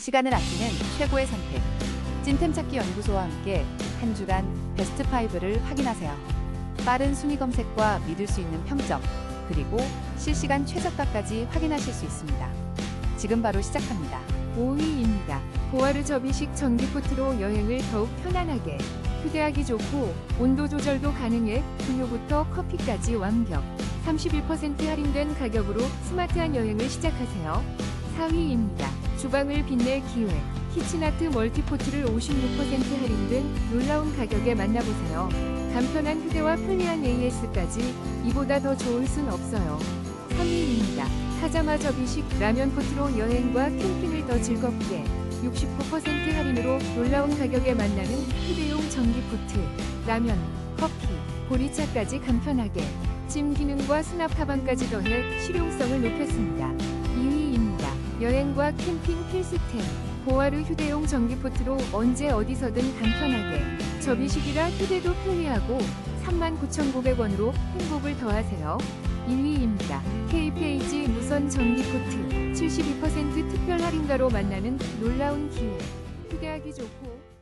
시간을 아끼는 최고의 선택. 찐템 찾기 연구소와 함께 한 주간 베스트 5를 확인하세요. 빠른 순위 검색과 믿을 수 있는 평점, 그리고 실시간 최저가까지 확인하실 수 있습니다. 지금 바로 시작합니다. 5위입니다. 보아르 접이식 전기포트로 여행을 더욱 편안하게. 휴대하기 좋고 온도 조절도 가능해 분유부터 커피까지 완벽. 31% 할인된 가격으로 스마트한 여행을 시작하세요. 4위입니다. 주방을 빛낼 기회. 키친아트 멀티포트를 56% 할인된 놀라운 가격에 만나보세요. 간편한 휴대와 편리한 AS까지 이보다 더 좋을 순 없어요. 3위입니다. 타자마 접이식 라면 포트로 여행과 캠핑을 더 즐겁게 69% 할인으로 놀라운 가격에 만나는 휴대용 전기포트 라면, 커피, 보리차까지 간편하게 찜 기능과 수납 가방까지 더해 실용성을 높였습니다. 2위입니다. 여행과 캠핑 필수템 보아르 휴대용 전기포트로 언제 어디서든 간편하게 접이식이라 휴대도 편리하고 39,900원으로 행복을 더하세요. 1위입니다. K페이지 무선 전기포트 72% 특별 할인가로 만나는 놀라운 기회. 휴대하기 좋고